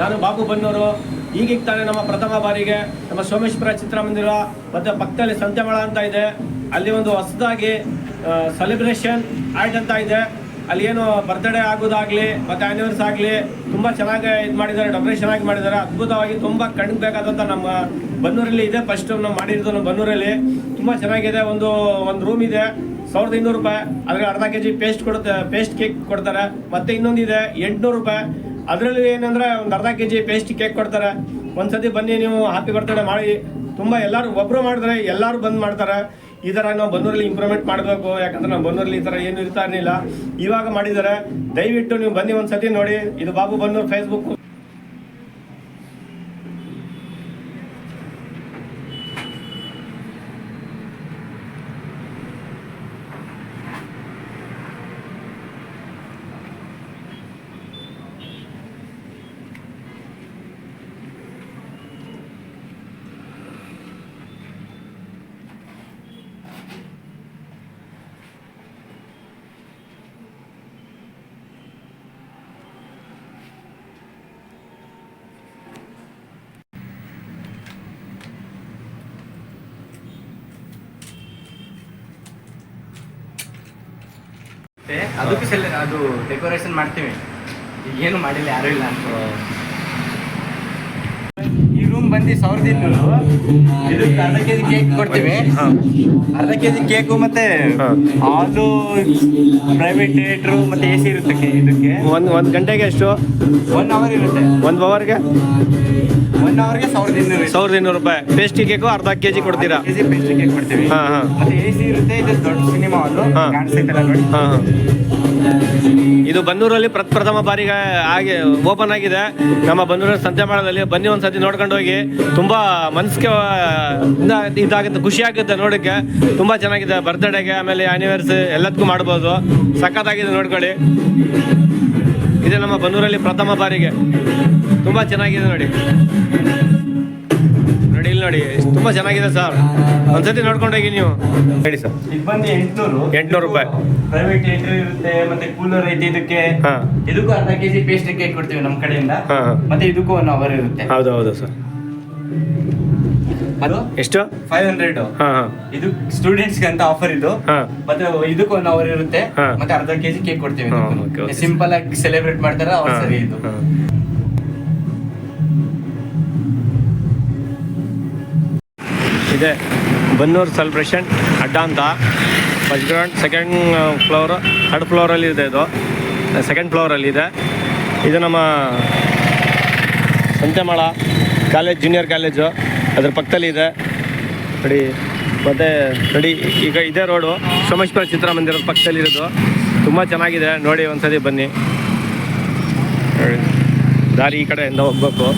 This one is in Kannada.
ನಾನು ಬಾಬು ಬನ್ನೂರು. ಈಗೀಗ ತಾನೇ ನಮ್ಮ ಪ್ರಥಮ ಬಾರಿಗೆ ನಮ್ಮ ಸೋಮೇಶ್ವರ ಚಿತ್ರಮಂದಿರ ಮತ್ತು ಪಕ್ಕದಲ್ಲಿ ಸಂತೆಮಳ ಅಂತ ಇದೆ. ಅಲ್ಲಿ ಒಂದು ಹೊಸದಾಗಿ ಸೆಲೆಬ್ರೇಷನ್ ಅಂತ ಇದೆ. ಅಲ್ಲಿ ಏನು ಬರ್ತ್ಡೇ ಆಗೋದಾಗ್ಲಿ, ಮತ್ತೆ ಆನಿವರ್ಸ್ ಆಗಲಿ ತುಂಬ ಚೆನ್ನಾಗಿ ಇದು ಮಾಡಿದ್ದಾರೆ ಡೆಕೋರೇಷನ್ ಆಗಿ ಮಾಡಿದ್ದಾರೆ. ಅದ್ಭುತವಾಗಿ ತುಂಬ ಕಣ್ಣಿಗೆ ಬೇಕಾದಂಥ ನಮ್ಮ ಬನ್ನೂರಲ್ಲಿ ಇದೆ. ಫಸ್ಟ್ ನಾವು ಮಾಡಿರೋದು ನಮ್ಮ ಬನ್ನೂರಲ್ಲಿ. ತುಂಬ ಚೆನ್ನಾಗಿದೆ. ಒಂದು ಒಂದು ರೂಮ್ ಇದೆ. ಸಾವಿರದ ಇನ್ನೂರು ರೂಪಾಯಿ. ಅದ್ರಲ್ಲಿ ಅರ್ಧ ಕೆ ಜಿ ಪೇಸ್ಟ್ ಕೊಡುತ್ತೆ ಪೇಸ್ಟ್ ಕೇಕ್ ಕೊಡ್ತಾರೆ. ಮತ್ತೆ ಇನ್ನೊಂದಿದೆ, ಎಂಟುನೂರು ರೂಪಾಯಿ. ಅದರಲ್ಲಿ ಏನಂದ್ರೆ ಒಂದು ಅರ್ಧ ಕೆ ಜಿ ಪೇಸ್ಟ್ ಕೇಕ್ ಕೊಡ್ತಾರೆ. ಒಂದ್ಸತಿ ಬನ್ನಿ, ನೀವು ಹ್ಯಾಪಿ ಬರ್ತಡೇ ಮಾಡಿ. ತುಂಬ ಎಲ್ಲರೂ ಒಬ್ಬರು ಮಾಡಿದ್ರೆ ಎಲ್ಲರೂ ಬಂದ್ ಮಾಡ್ತಾರೆ. ಈ ಥರ ನಾವು ಬನ್ನೂರಲ್ಲಿ ಇಂಪ್ರೂವ್ಮೆಂಟ್ ಮಾಡಬೇಕು. ಯಾಕಂದ್ರೆ ನಾವು ಬನ್ನೂರಲ್ಲಿ ಈ ಥರ ಏನು ಇರ್ತಾ ಇರಲಿಲ್ಲ. ಇವಾಗ ಮಾಡಿದ್ದಾರೆ. ದಯವಿಟ್ಟು ನೀವು ಬನ್ನಿ ಒಂದ್ಸತಿ ನೋಡಿ. ಇದು ಬಾಬು ಬನ್ನೂರು ಫೇಸ್ಬುಕ್ ಮತ್ತೆ ಅದಕ್ಕೂ ಅದು ಡೆಕೋರೇಷನ್ ಮಾಡ್ತೀವಿ. ಈಗ ಏನು ಮಾಡಿಲ್ಲ ಯಾರು ಇಲ್ಲ ಅಂತ. ರೂಮ್ ಬಂದು ಸಾವಿರದ ಇನ್ನೂರು. ಇದಕ್ಕೆ ಅರ್ಧ ಕೆಜಿ ಕೇಕ್ ಕೊಡ್ತೀವಿ. ಅರ್ಧ ಕೆಜಿ ಕೇಕು ಮತ್ತೆ ಹಾಲು ಪ್ರೈವೇಟ್ ಥಿಯೇಟ್ರು ಮತ್ತೆ ಎ ಸಿ ಇರುತ್ತೆ ಇದಕ್ಕೆ. ಒಂದು ಒಂದು ಗಂಟೆಗೆ ಎಷ್ಟು? ಒನ್ ಅವರ್ ಇರುತ್ತೆ. ಒಂದು ಅವರ್ಗೆ ಒನ್ ಅವರ್ಗೆ ಸಾವಿರದ ಇನ್ನೂರು ಸಾವಿರದ ಇನ್ನೂರು ರೂಪಾಯಿ. ಪೇಸ್ಟ್ರಿ ಕೇಕು ಅರ್ಧ ಕೆ ಜಿ ಕೊಡ್ತೀರಾ? ಕೆ ಜಿ ಪೇಸ್ಟ್ ಕೇಕ್ ಕೊಡ್ತೀವಿ. ಹಾಂ ಹಾಂ. ಮತ್ತೆ ಎ ಸಿ ಇರುತ್ತೆ ಇದು ದೊಡ್ಡ ಸಿನಿಮಾ ಹಾಲು ಕಾಣಿಸ್ತೈತಲ್ಲ ನೋಡಿ. ಹಾ, ಹಾ. ಇದು ಬನ್ನೂರಲ್ಲಿ ಪ್ರಪ್ರಥಮ ಬಾರಿಗೆ ಆಗಿ ಓಪನ್ ಆಗಿದೆ. ನಮ್ಮ ಬನ್ನೂರ ಸಂತೆಮಾಳದಲ್ಲಿ ಬನ್ನಿ ಒಂದ್ಸತಿ ನೋಡ್ಕೊಂಡು ಹೋಗಿ. ತುಂಬಾ ಮನಸ್ಸಿಗೆ ಇದಾಗುತ್ತೆ ಖುಷಿ ಆಗುತ್ತೆ ನೋಡಕ್ಕೆ. ತುಂಬಾ ಚೆನ್ನಾಗಿದೆ ಬರ್ತ್ಡೇಗೆ ಆಮೇಲೆ ಆನಿವರ್ಸ್ ಎಲ್ಲದಕ್ಕೂ ಮಾಡ್ಬೋದು. ಸಖತ್ತಾಗಿದೆ ನೋಡ್ಕೊಳ್ಳಿ. ಇದೆ ನಮ್ಮ ಬನ್ನೂರಲ್ಲಿ ಪ್ರಥಮ ಬಾರಿಗೆ. ತುಂಬಾ ಚೆನ್ನಾಗಿದೆ ನೋಡಿ. ನೋಡಿ ತುಂಬಾ ಚೆನ್ನಾಗಿದೆ ಸರ್. ಒಂದ್ಸತಿ ನೋಡ್ಕೊಂಡೋಗಿ ನೀವು. ಹೇಳಿ ಸರ್. ಇದು ಬಂದು ಎಂಟ್ನೂರು. ಎಂಟ್ನೂರು ರೂಪಾಯಿ. ಪ್ರೈವೇಟ್ ಇರುತ್ತೆ ಮತ್ತೆ ಕೂಲರ್ ಐತೆ ಇದಕ್ಕೆ. ಹಾ. ಇದಕ್ಕೂ ಅರ್ಧ ಕೆಜಿ ಪೇಸ್ಟ್ ಕೇಕ್ ಕೊಡ್ತೀವಿ ನಮ್ಮ ಕಡೆಯಿಂದ. ಹಾ, ಹಾ. ಮತ್ತೆ ಇದಕ್ಕೂ ಒನ್ ಅವರ್ ಇರುತ್ತೆ. ಹೌದು ಹೌದು ಸರ್. ಅದು? ಎಷ್ಟು? ಫೈವ್ ಹಂಡ್ರೆಡ್ ಹಾಂ ಹಾಂ. ಇದು ಸ್ಟೂಡೆಂಟ್ಸ್ ಅಂತ ಆಫರ್ ಇದು. ಹಾಂ. ಮತ್ತೆ ಇದಕ್ಕೂ ಒನ್ ಅವರ್ ಇರುತ್ತೆ. ಹಾ. ಮತ್ತೆ ಅರ್ಧ ಕೆಜಿ ಕೇಕ್ ಕೊಡ್ತೀವಿ ಹಾ, okay, okay. ಸಿಂಪಲ್ ಆಗಿ ಸೆಲೆಬ್ರೇಟ್ ಮಾಡ್ತಾರೆ ಅವ್ರು ಸರಿ ಇದು. ಇದೆ. ಬನ್ನೂರು ಸೆಲೆಬ್ರೇಷನ್ ಅಡ್ಡ ಅಂತ first ground second floor third ಫ್ಲೋರಲ್ಲಿ ಇದೆ ಇದು. ಸೆಕೆಂಡ್ ಫ್ಲೋರಲ್ಲಿ ಇದೆ. ಇದು ನಮ್ಮ ಸಂತೆಮಾಳ ಕಾಲೇಜ್ ಜೂನಿಯರ್ ಕಾಲೇಜು ಅದ್ರ ಪಕ್ಕದಲ್ಲಿ ಇದೆ. ನೋಡಿ, ಮತ್ತು ನೋಡಿ, ಈಗ ಇದೇ ರೋಡು ಸೋಮೇಶ್ವರ ಚಿತ್ರಮಂದಿರದ ಪಕ್ಕದಲ್ಲಿ ಇರೋದು. ತುಂಬ ಚೆನ್ನಾಗಿದೆ. ನೋಡಿ, ಒಂದ್ಸತಿ ಬನ್ನಿ. ದಾರಿ ಈ ಕಡೆಯಿಂದ ಹೋಗ್ಬೇಕು.